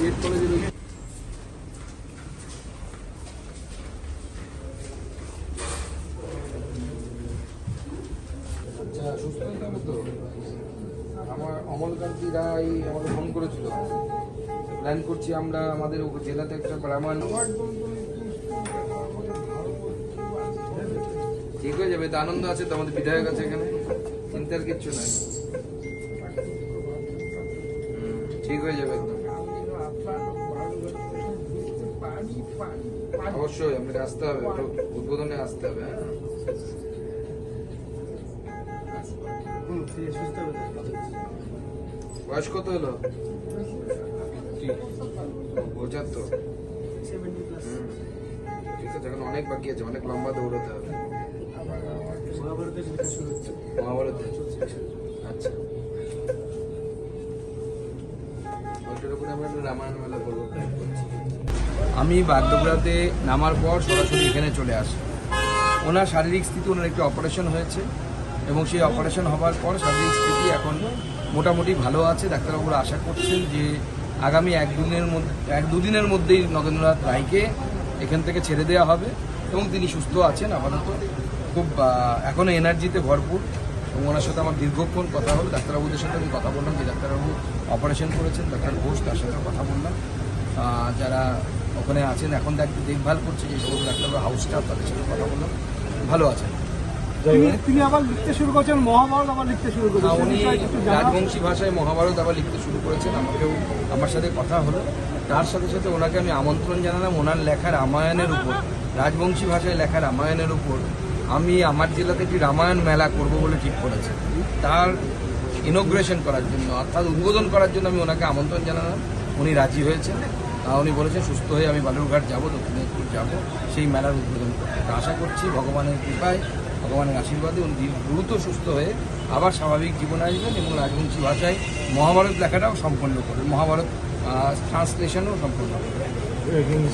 আচ্ছা আমার অমলকান্তি রায় আমাকে ফোন করেছিল। প্ল্যান করছি আমরা আমাদের জেলাতে একটা রামায়ণ ঠিক হয়ে যাবে তো আনন্দ আছে তো আমাদের বিধায়ক আছে এখানে। চিন্তার কিচ্ছু নাই। ঠিক হয়ে যাবে একদম। অবশ্যই আপনাকে আসতে হবে উদ্বোধনে আসতে হবে হ্যাঁ। বয়স কত হলো? পঁচাত্তর। ঠিক আছে এখন অনেক বাকি আছে অনেক লম্বা দৌড়াতে হবে। মহাভারতে? আচ্ছা। ওইটার উপরে আমরা রামায়ণ মেলা করব। আমি বাগডোগরাতে নামার পর সরাসরি এখানে চলে আসি। ওনার শারীরিক স্থিতি ওনার একটি অপারেশন হয়েছে এবং সেই অপারেশন হওয়ার পর শারীরিক স্থিতি এখন মোটামুটি ভালো আছে। ডাক্তারবাবুরা আশা করছেন যে আগামী এক দিনের মধ্যে এক দুদিনের মধ্যেই নগেন্দ্রনাথ রায়কে এখান থেকে ছেড়ে দেওয়া হবে এবং তিনি সুস্থ আছেন আপাতত। খুব আহ, এখনও এনার্জিতে ভরপুর এবং ওনার সাথে আমার দীর্ঘক্ষণ কথা হলো ডাক্তারবাবুদের সাথে আমি কথা বললাম যে ডাক্তারবাবু অপারেশন করেছেন ডাক্তার ঘোষ তার সাথে কথা বললাম। যারা ওখানে আছেন এখন দেখ দেখভাল করছে যে সমস্ত ডাক্তারবাবু হাউস স্টাফ তাদের সাথে কথা বললাম ভালো আছেন। তিনি আবার লিখতে শুরু করছেন মহাভারত আবার লিখতে শুরু করেছেন। উনি। রাজবংশী ভাষায় মহাভারত আবার লিখতে শুরু করেছেন আমাকেও আমার সাথে কথা হলো। তার সাথে সাথে ওনাকে আমি আমন্ত্রণ জানালাম ওনার লেখা রামায়ণের উপর রাজবংশী ভাষায় লেখা রামায়ণের উপর। আমি আমার জেলাতে একটি রামায়ণ মেলা করব বলে ঠিক করেছি। তার ইনোগ্রেশন করার জন্য অর্থাৎ উদ্বোধন করার জন্য আমি ওনাকে আমন্ত্রণ জানালাম। উনি রাজি হয়েছেন। উনি বলেছেন, সুস্থ হয়ে আমি বালুরঘাট যাব, দক্ষিণ দিনাজপুর যাব। সেই মেলার উদ্বোধন করতে আশা করছি ভগবানের কৃপায়, ভগবানের আশীর্বাদে উনি দ্রুত সুস্থ হয়ে আবার স্বাভাবিক জীবনে আসবেন এবং রাজবংশী ভাষায় মহাভারত লেখাটাও সম্পন্ন করবেন। মহাভারত ট্রান্সলেশনও সম্পন্ন করবেন।